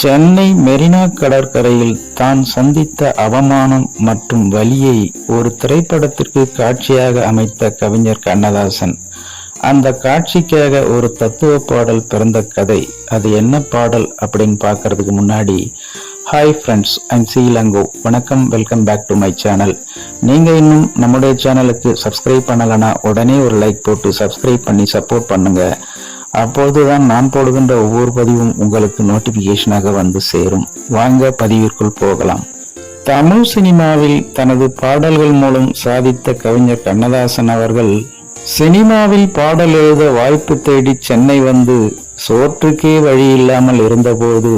சென்னை மெரினா கடற்கரையில் தான் சந்தித்த அவமானம் மற்றும் வலியை ஒரு திரைப்படத்திற்கு காட்சியாக அமைத்த கவிஞர் கண்ணதாசன். அந்த காட்சிக்காக ஒரு தத்துவ பாடல் பிறந்த கதை. அது என்ன பாடல் அப்படின்னு பார்க்கறதுக்கு முன்னாடி ஹாய் ஃப்ரெண்ட்ஸ் ஐம் சீலங்கோ வணக்கம் welcome back to my channel நீங்க இன்னும் நம்முடைய சேனலுக்கு சப்ஸ்கிரைப் பண்ணலைன்னா உடனே ஒரு லைக் போட்டு சப்ஸ்கிரைப் பண்ணி சப்போர்ட் பண்ணுங்க. அப்பொழுதுதான் நான் போடுகின்ற ஒவ்வொரு பதிவும் உங்களுக்கு நோட்டிபிகேஷனாக வந்து சேரும். வாங்க பதிவிற்குள் போகலாம். தமிழ் சினிமாவில் தனது பாடல்கள் மூலம் சாதித்த கவிஞர் கண்ணதாசன் அவர்கள் சினிமாவில் பாடல் எழுத வாய்ப்பு தேடி சென்னை வந்து சோற்றுக்கே வழி இல்லாமல் இருந்தபோது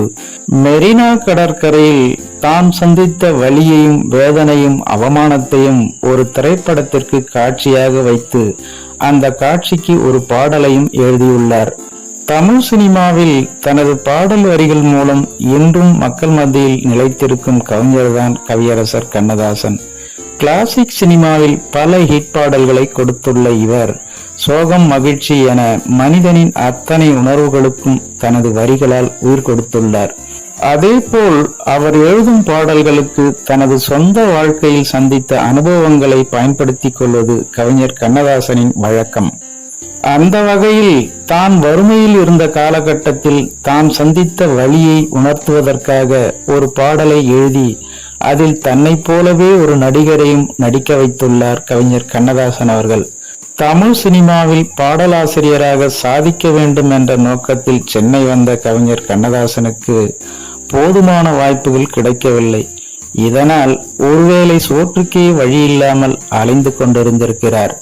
மெரினா கடற்கரையில் தான் சந்தித்த வழியையும் வேதனையும் அவமானத்தையும் ஒரு திரைப்படத்திற்கு காட்சியாக வைத்து அந்த காட்சிக்கு ஒரு பாடலையும் எழுதியுள்ளார். தமிழ் சினிமாவில் தனது பாடல் வரிகள் மூலம் இன்றும் மக்கள் மத்தியில் நிலைத்திருக்கும் கவிஞர்தான் கவியரசர் கண்ணதாசன். கிளாசிக் சினிமாவில் பல ஹிட் பாடல்களை கொடுத்துள்ள இவர் சோகம் மகிழ்ச்சி என மனிதனின் அத்தனை உணர்வுகளுக்கும் தனது வரிகளால் உயிர் கொடுத்துள்ளார். அதேபோல் அவர் எழுதும் பாடல்களுக்கு தனது சொந்த வாழ்க்கையில் சந்தித்த அனுபவங்களை பயன்படுத்திக் கொள்வது கவிஞர் கண்ணதாசனின் வழக்கம். அந்த வகையில் தான் வறுமையில் இருந்த காலகட்டத்தில் தான் சந்தித்த வழியை உணர்த்துவதற்காக ஒரு பாடலை எழுதி அதில் தன்னை போலவே ஒரு நடிகரையும் நடிக்க வைத்துள்ளார் கவிஞர் கண்ணதாசன் அவர்கள். தமிழ் சினிமாவில் பாடலாசிரியராக சாதிக்க வேண்டும் என்ற நோக்கத்தில் சென்னை வந்த கவிஞர் கண்ணதாசனுக்கு போதுமான வாய்ப்புகள் கிடைக்கவில்லை. இதனால் ஒருவேளை சோற்றுக்கே வழி இல்லாமல் அலைந்து கொண்டிருந்திருக்கிறார்.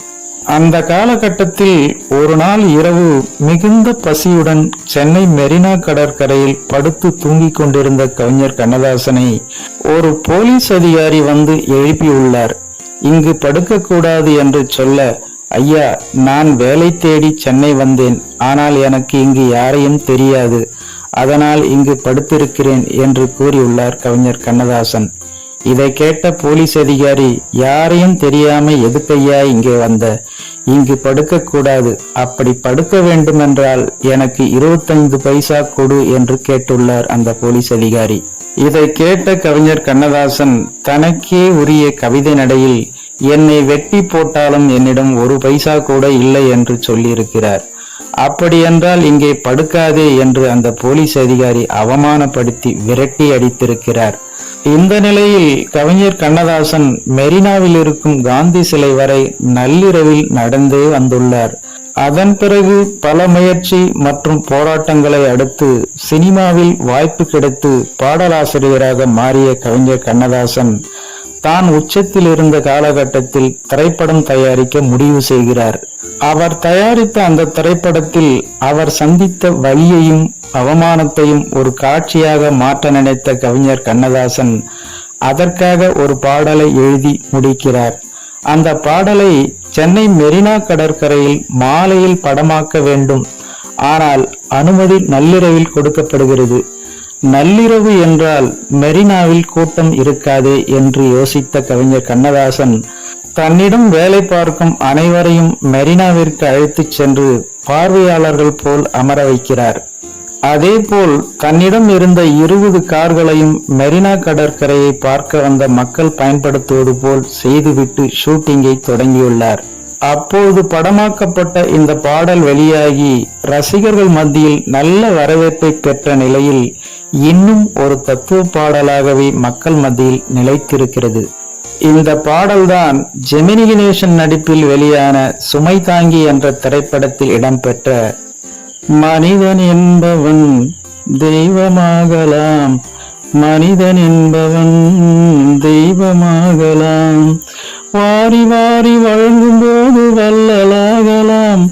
அந்த காலகட்டத்தில் ஒரு நாள் இரவு மிகுந்த பசியுடன் சென்னை மெரினா கடற்கரையில் படுத்து தூங்கிக் கொண்டிருந்த கவிஞர் கண்ணதாசனை ஒரு போலீஸ் அதிகாரி வந்து எழுப்பியுள்ளார். இங்கு படுக்கக்கூடாது என்று சொல்ல ஐயா நான் வேலை தேடி சென்னை வந்தேன். ஆனால் எனக்கு இங்கு யாரையும் தெரியாது. அதனால் இங்கு படுத்திருக்கிறேன் என்று கூறியுள்ளார் கவிஞர் கண்ணதாசன். இதை கேட்ட போலீஸ் அதிகாரி யாரையும் தெரியாம எதுக்கையா இங்கே வந்த? இங்கு படுக்க கூடாது. அப்படி படுக்க வேண்டுமென்றால் எனக்கு இருபத்தைந்து பைசா கொடு என்று கேட்டுள்ளார் அந்த போலீஸ் அதிகாரி. இதை கேட்ட கவிஞர் கண்ணதாசன் தனக்கே உரிய கவிதை நடையில் என்னை வெட்டி போட்டாலும் என்னிடம் ஒரு பைசா கூட இல்லை என்று சொல்லியிருக்கிறார். அப்படியென்றால் இங்கே படுக்காதே என்று அந்த போலீஸ் அதிகாரி அவமானப்படுத்தி விரட்டி அடித்திருக்கிறார். இந்த நிலையில் கவிஞர் கண்ணதாசன் மெரினாவில் இருக்கும் காந்தி சிலை வரை நள்ளிரவில் நடந்தே வந்துள்ளார். அதன் பிறகு பல முயற்சி மற்றும் போராட்டங்களை அடுத்து சினிமாவில் வாய்ப்பு கிடைத்து பாடலாசிரியராக மாறிய கவிஞர் கண்ணதாசன் தான் உச்சத்தில் இருந்த காலகட்டத்தில் திரைப்படம் தயாரிக்க முடிவு செய்கிறார். அவர் தயாரித்த அந்த திரைப்படத்தில் அவர் சந்தித்த வழியையும் அவமானத்தையும் ஒரு காட்சியாக மாற்ற நினைத்த கவிஞர் கண்ணதாசன் அதற்காக ஒரு பாடலை எழுதி முடிக்கிறார். அந்த பாடலை சென்னை மெரினா கடற்கரையில் மாலையில் படமாக்க வேண்டும். ஆனால் அனுமதி நள்ளிரவில் கொடுக்கப்படுகிறது. நள்ளிரவு என்றால் மெரினாவில் கூட்டம் இருக்காதே என்று யோசித்த கவிஞர் கண்ணதாசன் தன்னிடம் வேலை பார்க்கும் அனைவரையும் மெரினாவிற்கு அழைத்துச் சென்று பார்வையாளர்கள் போல் அமர வைக்கிறார். அதேபோல் தன்னிடம் இருந்த இருபது கார்களையும் மெரினா கடற்கரையை பார்க்க வந்த மக்கள் பயன்படுத்துவது போல் செய்துவிட்டு ஷூட்டிங்கை தொடங்கியுள்ளார். அப்போது படமாக்கப்பட்ட இந்த பாடல் வெளியாகி ரசிகர்கள் மத்தியில் நல்ல வரவேற்பை பெற்ற நிலையில் இன்னும் ஒரு தத்துவ பாடலாகவே மக்கள் மத்தியில் நிலைத்திருக்கிறது. இந்த பாடல்தான் ஜெமினி கணேசன் நடிப்பில் வெளியான சுமை தாங்கி என்ற திரைப்படத்தில் இடம்பெற்ற மனிதன் என்பவன் தெய்வமாகலாம். மனிதன் என்பவன் தெய்வமாகலாம். வாரி வாரி வழங்கும் போது வல்லலாகலாம்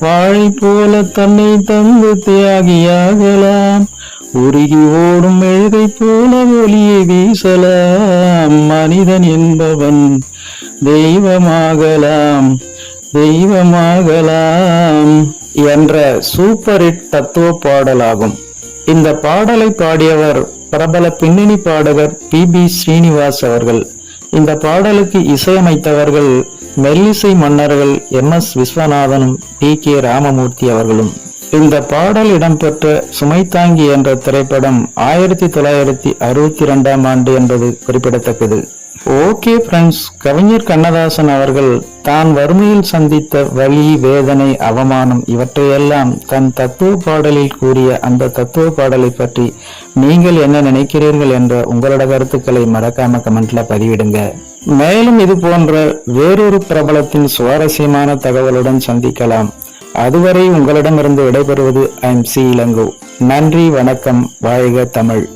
வாழை போல தன்னை தந்து தியாகியாகலாம். உருகி ஓடும் எழுதை போல ஒளியை வீசலாம். மனிதன் என்பவன் தெய்வமாகலாம் தெய்வமாகலாம் என்ற சூப்பர் ஹிட் தத்துவ பாடலாகும். இந்த பாடலை பாடியவர் பிரபல பின்னணி பாடகர் பி. பி. ஸ்ரீனிவாஸ் அவர்கள். இந்த பாடலுக்கு இசையமைத்தவர்கள் மெல்லிசை மன்னர்கள் எம். எஸ். விஸ்வநாதனும் டி கே. ராமமூர்த்தி அவர்களும். இந்த பாடல் இடம்பெற்ற சுமைதாங்கி என்ற திரைப்படம் ஆயிரத்தி தொள்ளாயிரத்தி அறுபத்தி ரெண்டாம் ஆண்டு என்பது குறிப்பிடத்தக்கது. ஓகே ஃப்ரெண்ட்ஸ் கவிஞர் கண்ணதாசன் அவர்கள் தான் வறுமையில் சந்தித்த வழி வேதனை அவமானம் இவற்றையெல்லாம் தன் தத்துவ பாடலில் கூறிய அந்த தத்துவ பாடலை பற்றி நீங்கள் என்ன நினைக்கிறீர்கள் என்ற உங்களோட கருத்துக்களை மறக்காம கமெண்ட்ல பதிவிடுங்க. மேலும் இது போன்ற வேறொரு பிரபலத்தின் சுவாரஸ்யமான தகவலுடன் சந்திக்கலாம். அதுவரை உங்களிடமிருந்து விடைபெறுவது ஐ எம் சி இளங்கோ. நன்றி வணக்கம் வாழ்க தமிழ்.